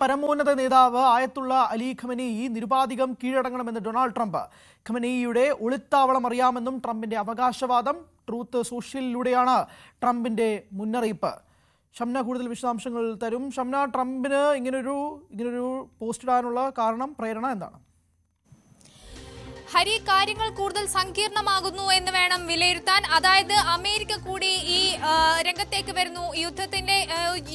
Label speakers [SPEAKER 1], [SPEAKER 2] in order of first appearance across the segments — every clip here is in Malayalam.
[SPEAKER 1] പരമോന്നത നേതാവ് ആയത്തുള്ള അലി ഖമനേയി നിരുപാധികം കീഴടങ്ങണമെന്ന് ഡൊണാൾഡ് ട്രംപ്. ഖമനിയുടെ ഒളിത്താവളം അറിയാമെന്നും ട്രംപിന്റെ അവകാശവാദം ട്രൂത്ത് സോഷ്യലിലൂടെയാണ് ട്രംപിന്റെ മുന്നറിയിപ്പ്. ഷംന കൂടുതൽ വിശദാംശങ്ങൾ തരും. ഷംന ട്രംപിന് ഇങ്ങനൊരു ഇങ്ങനൊരു പോസ്റ്റ് ഇടാനുള്ള കാരണം പ്രേരണ എന്താണ്?
[SPEAKER 2] ഹരി കാര്യങ്ങൾ കൂടുതൽ സങ്കീർണമാകുന്നു എന്ന് വേണം വിലയിരുത്താൻ. അതായത് അമേരിക്ക കൂടി ഈ രംഗത്തേക്ക് വരുന്നു യുദ്ധത്തിന്റെ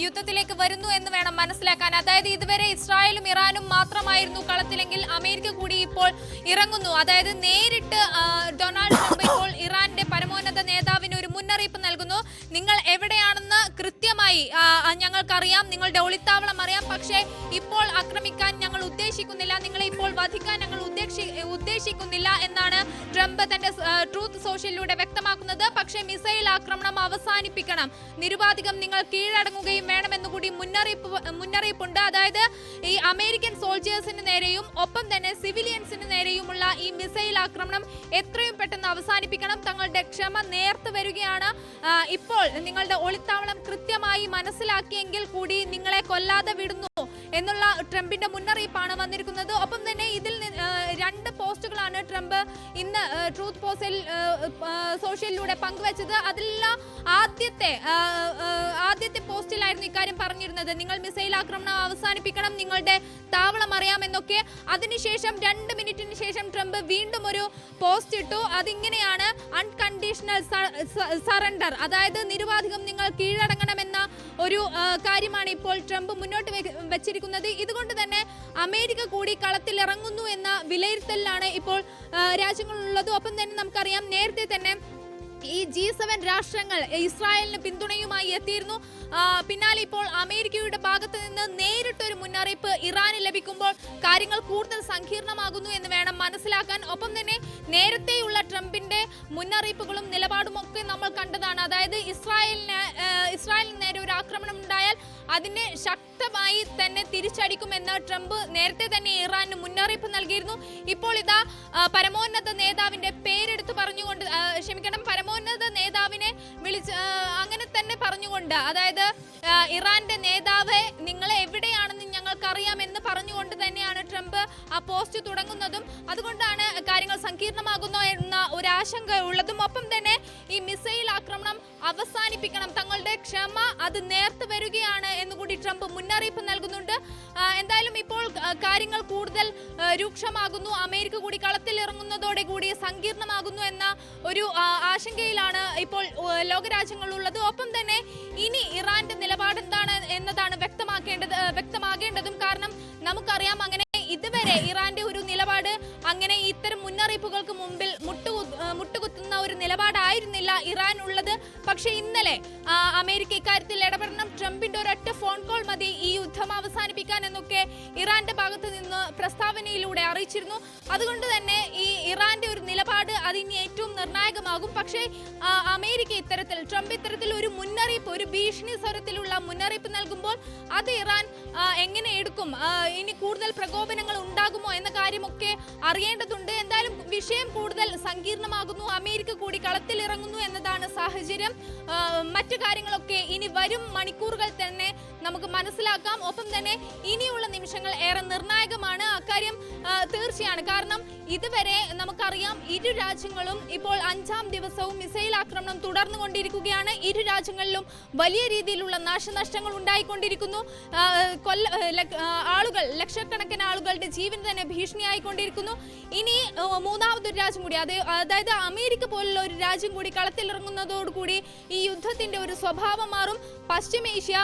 [SPEAKER 2] യുദ്ധത്തിലേക്ക് വരുന്നു എന്ന് വേണം മനസ്സിലാക്കാൻ. അതായത് ഇതുവരെ ഇസ്രായേലും ഇറാനും മാത്രമായിരുന്നു കളത്തിലെങ്കിൽ അമേരിക്ക കൂടി ഇപ്പോൾ ഇറങ്ങുന്നു. അതായത് നേരിട്ട് ഡൊണാൾഡ് ട്രംപ് ഇപ്പോൾ ഇറാന്റെ പരമോന്നത നേതാവിന് ഒരു മുന്നറിയിപ്പ് നൽകുന്നു. നിങ്ങൾ എവിടെയാണെന്ന് കൃത്യമായി ഞങ്ങൾക്കറിയാം നിങ്ങളുടെ ഒളിത്താവളം അറിയാം. പക്ഷേ ഇപ്പോൾ ആക്രമിക്കാൻ ഞങ്ങൾ ഉദ്ദേശിക്കുന്നില്ല നിങ്ങളെ ഇപ്പോൾ വധിക്കാൻ ഞങ്ങൾ ഉദ്ദേശി ഉദ്ദേശിക്കുന്നില്ല എന്നാണ് ട്രംപ് തന്റെ ട്രൂത്ത് സോഷ്യലിലൂടെ വ്യക്തമാക്കുന്നത്. പക്ഷേ മിസൈൽ ആക്രമണം അവസാനിപ്പിക്കണം. നിരുപാധികം നിങ്ങൾ കീഴടങ്ങുകയും വേണമെന്ന് കൂടി മുന്നറിയിപ്പ് മുന്നറിയിപ്പുണ്ട്. അതായത് ഈ അമേരിക്കൻ സോൾജേഴ്സിന് നേരെയും ഒപ്പം തന്നെ സിവിലിയൻസിന് നേരെയുമുള്ള ഈ മിസൈൽ ആക്രമണം എത്രയും പെട്ടെന്ന് അവസാനിപ്പിക്കണം. തങ്ങളുടെ ക്ഷമ നേർത്ത് വരികയാണ്. ഇപ്പോൾ നിങ്ങളുടെ ഒളിത്താവളം കൃത്യമായി മനസ്സിലാക്കിയെങ്കിൽ കൂടി നിങ്ങളെ കൊല്ലാതെ വിടുന്നു. എന്നുള്ള ട്രംപിന്റെ മുന്നറിയിപ്പാണ് വന്നിരിക്കുന്നത്. ഒപ്പം തന്നെ ഇതിൽ രണ്ട് പോസ്റ്റുകളാണ് ട്രംപ് ഇന്ന് ട്രൂത്ത് പോസ്റ്റിൽ സോഷ്യലിലൂടെ പങ്കുവച്ചത്. അതിലെല്ലാം ആദ്യത്തെ ആദ്യത്തെ പോസ്റ്റിലായിരുന്നു ഇക്കാര്യം പറഞ്ഞിരുന്നത്. നിങ്ങൾ മിസൈൽ ആക്രമണം അവസാനിപ്പിക്കണം നിങ്ങളുടെ താവളം അറിയാമെന്നൊക്കെ. അതിനുശേഷം രണ്ട് മിനിറ്റിന് ശേഷം ട്രംപ് വീണ്ടും ഒരു പോസ്റ്റ് ഇട്ടു. അതിങ്ങനെയാണ് അൺകണ്ടീഷണൽ സറണ്ടർ. അതായത് നിരുപാധികം നിങ്ങൾ കീഴടങ്ങണമെന്ന ഒരു കാര്യമാണ് ഇപ്പോൾ ട്രംപ് മുന്നോട്ട് വെച്ചിരിക്കുന്നത്. ഇതുകൊണ്ട് തന്നെ അമേരിക്ക കൂടി കളത്തിലിറങ്ങുന്നു എന്ന വിലയിരുത്തലിലാണ് ഇപ്പോൾ രാജ്യങ്ങളുള്ളത്. ഒപ്പം തന്നെ നമുക്കറിയാം നേരത്തെ തന്നെ ഈ ജി സെവൻ രാഷ്ട്രങ്ങൾ ഇസ്രായേലിന് പിന്തുണയുമായി എത്തിയിരുന്നു. പിന്നാലെ ഇപ്പോൾ അമേരിക്കയുടെ ഭാഗത്ത് നിന്ന് നേരിട്ടൊരു മുന്നറിയിപ്പ് ഇറാന് ലഭിക്കുമ്പോൾ കാര്യങ്ങൾ കൂടുതൽ സങ്കീർണമാകുന്നു എന്ന് വേണം മനസ്സിലാക്കാൻ. ഒപ്പം തന്നെ നേരത്തെയുള്ള ട്രംപിന്റെ മുന്നറിയിപ്പുകളും നിലപാടുമൊക്കെ നമ്മൾ കണ്ടതാണ്. അതായത് ഇസ്രായേലിന് ഇസ്രായേലിന് ആക്രമണം ഉണ്ടായാൽ അതിനെ ശക്തമായി തന്നെ തിരിച്ചടിക്കുമെന്ന് ട്രംപ് നേരത്തെ തന്നെ ഇറാന് മുന്നറിയിപ്പ് നൽകിയിരുന്നു. ഇപ്പോൾ ഇതാ പരമോന്നത നേതാവിന്റെ പേരെടുത്ത് പറഞ്ഞുകൊണ്ട് ക്ഷമിക്കണം പരമോന്നത നേതാവിനെ വിളിച്ച് അങ്ങനെ തന്നെ പറഞ്ഞുകൊണ്ട് അതായത് ഇറാന്റെ നേതാവ് നിങ്ങൾ എവിടെയാണെന്ന് ഞങ്ങൾക്കറിയാം ഞങ്ങൾക്കറിയാമെന്ന് പറഞ്ഞുകൊണ്ട് തന്നെയാണ് ട്രംപ് ആ പോസ്റ്റ് തുടങ്ങുന്നതും. അതുകൊണ്ടാണ് ആശങ്ക ഉള്ളതും ഒപ്പം തന്നെ ഈ മിസൈൽ ആക്രമണം അവസാനിപ്പിക്കണം. തങ്ങളുടെ ക്ഷമ അത് നേർത്തു വരികയാണ് എന്നുകൂടി ട്രംപ് മുന്നറിയിപ്പ് നൽകുന്നുണ്ട്. എന്തായാലും ഇപ്പോൾ കാര്യങ്ങൾ കൂടുതൽ രൂക്ഷമാകുന്നു. അമേരിക്ക കൂടി കളത്തിൽ ഇറങ്ങുന്നതോടെ കൂടി സങ്കീർണമാകുന്നു എന്ന ഒരു ആശങ്കയിലാണ് ഇപ്പോൾ ലോകരാജ്യങ്ങളുള്ളത്. ഒപ്പം തന്നെ ഇനി ഇറാന്റെ നിലപാട് എന്താണ് എന്നതാണ് വ്യക്തമാക്കേണ്ടത് വ്യക്തമാകേണ്ടതും കാരണം നമുക്കറിയാം അങ്ങനെ ഇതുവരെ ഇറാന്റെ ഒരു അങ്ങനെ ഇത്തരം മുന്നറിയിപ്പുകൾക്ക് മുമ്പിൽ മുട്ടുകു മുട്ടുകുത്തുന്ന ഒരു നിലപാടായിരുന്നില്ല ഇറാൻ ഉള്ളത്. പക്ഷെ ഇന്നലെ അമേരിക്ക ഇക്കാര്യത്തിൽ ഇടപെടണം. ട്രംപിന്റെ ഒരൊറ്റ ഫോൺ കോൾ മതി ഈ യുദ്ധം അവസാനിപ്പിക്കാൻ എന്നൊക്കെ ഇറാന്റെ ഭാഗത്ത് നിന്ന് പ്രസ്താവനയിലൂടെ അറിയിച്ചിരുന്നു. അതുകൊണ്ട് തന്നെ ഈ ഇറാന്റെ ഒരു നിലപാട് അതിന് ഏറ്റവും നിർണായകമാകും. പക്ഷേ അമേരിക്ക ഇത്തരത്തിൽ ട്രംപ് ഇത്തരത്തിൽ ഒരു മുന്നറിയിപ്പ് ഒരു ഭീഷണി സ്വരത്തിലുള്ള മുന്നറിയിപ്പ് നൽകുമ്പോൾ അത് ഇറാൻ എങ്ങനെ എടുക്കും? ഇനി കൂടുതൽ പ്രകോപനങ്ങൾ ഉണ്ടാകുമോ എന്ന കാര്യമൊക്കെ അറിയേണ്ടതുണ്ട്. എന്തായാലും വിഷയം കൂടുതൽ സങ്കീർണമാകുന്നു. അമേരിക്ക കൂടി കളത്തിൽ ഇറങ്ങുന്നു എന്നതാണ് സാഹചര്യം. മറ്റു കാര്യങ്ങളൊക്കെ ഇനി വരും മണിക്കൂറുകൾ തന്നെ നമുക്ക് മനസ്സിലാക്കാം. ഒപ്പം തന്നെ ഇനിയുള്ള നിമിഷങ്ങൾ ഏറെ നിർണായകമാണ് അക്കാര്യം തീർച്ചയാണ്. കാരണം ഇതുവരെ നമുക്കറിയാം ഇരു രാജ്യങ്ങളും ഇപ്പോൾ അഞ്ചാം ദിവസവും മിസൈൽ ആക്രമണം തുടർന്നു കൊണ്ടിരിക്കുകയാണ്. ഇരു രാജ്യങ്ങളിലും വലിയ രീതിയിലുള്ള നാശനഷ്ടങ്ങൾ ഉണ്ടായിക്കൊണ്ടിരിക്കുന്നു. കൊല്ല ആളുകൾ ലക്ഷക്കണക്കിന് ആളുകളുടെ ജീവൻ തന്നെ ഭീഷണിയായിക്കൊണ്ടിരിക്കുന്നു. ഇനി മൂന്നാമതൊരു രാജ്യം കൂടി അത് അതായത് അമേരിക്ക പോലുള്ള ഒരു രാജ്യം കൂടി കളത്തിലിറങ്ങുന്നതോടുകൂടി ഈ യുദ്ധത്തിന്റെ ഒരു സ്വഭാവം മാറും. പശ്ചിമേഷ്യ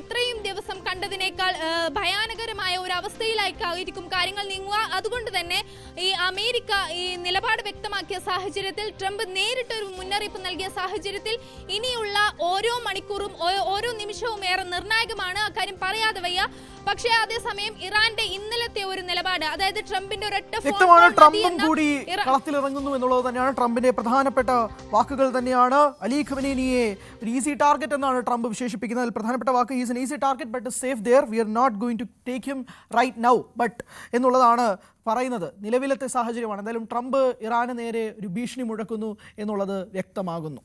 [SPEAKER 2] ഇത്രയും ദിവസം കണ്ടതിനേക്കാൾ ഭയാനകരമായ ഒരു അവസ്ഥയിലായിരിക്കും കാര്യങ്ങൾ നീങ്ങുക. അതുകൊണ്ട് തന്നെ ഈ അമേരിക്ക ഈ നിലപാട് വ്യക്തമാക്കിയ സാഹചര്യത്തിൽ ട്രംപ് നേരിട്ടൊരു മുന്നറിയിപ്പ് നൽകിയ സാഹചര്യത്തിൽ ഇനിയുള്ള ഓരോ മണിക്കൂറും ഓരോ നിമിഷവും ഏറെ നിർണായകമാണ്. അക്കാര്യം പറയാതെ വയ്യ. പക്ഷേ അതേസമയം ഇറാന്റെ ഇന്നലത്തെ ഒരു നിലപാട് അതായത് ട്രംപിന്റെ ഒരൊറ്റ
[SPEAKER 1] വ്യക്തമാണ് ട്രംപും കൂടി കളത്തിലിറങ്ങുന്നു എന്നുള്ളത് തന്നെയാണ് ട്രംപിന്റെ പ്രധാനപ്പെട്ട വാക്കുകൾ തന്നെയാണ്. അലി ഖമനേനിയെ ഒരു ഈസി ടാർഗറ്റ് എന്നാണ് ട്രംപ് വിശേഷിപ്പിക്കുന്നത്. അതിൽ പ്രധാനപ്പെട്ട വാക്ക് is an easy target but safe there we are not going to take him right now but എന്നുള്ളതാണ് പറയുന്നത്. നിലവിലത്തെ സാഹചര്യമാണ്. എന്തായാലും ട്രംപ് ഇറാന് നേരെ ഒരു ഭീഷണി മുഴക്കുന്നു എന്നുള്ളത് വ്യക്തമാകുന്നു.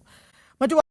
[SPEAKER 1] മറ്റു